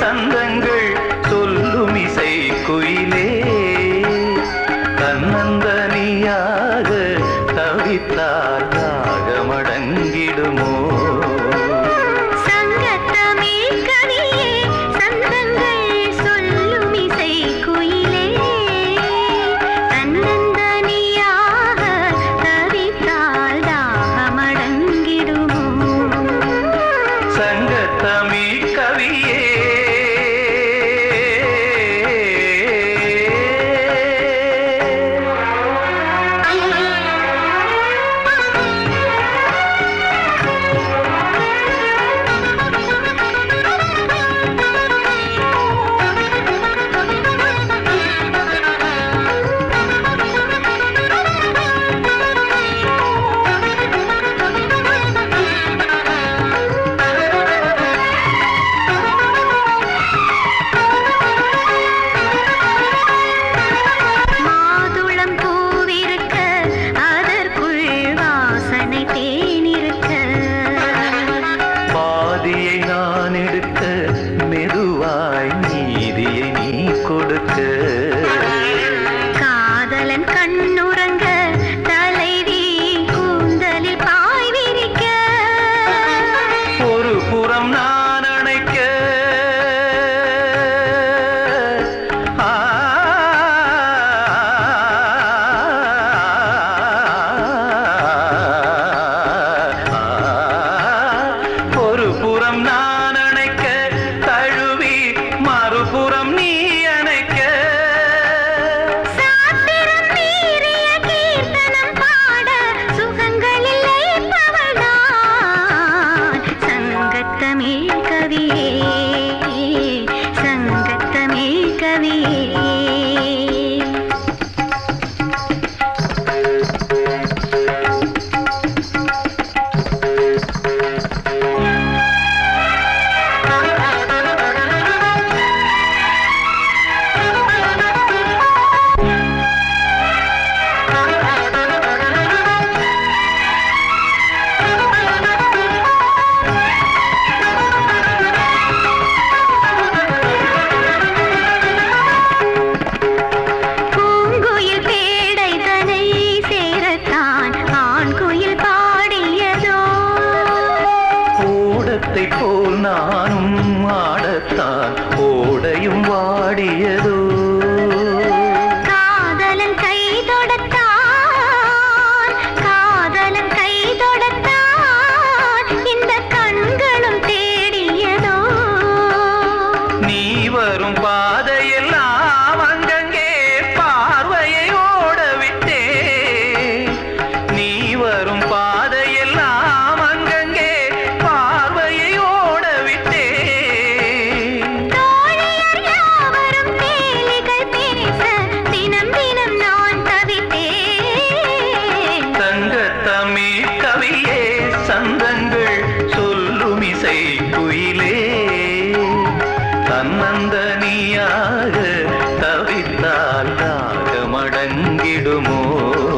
சந்தங்கள் சொல்லும் இசை குயிலே. தன்னந்தனியாக தவித்தால் தாகமடங்கிடுமோ மெதுவாய் பாடியதோ தாகமடங்கிடுமோ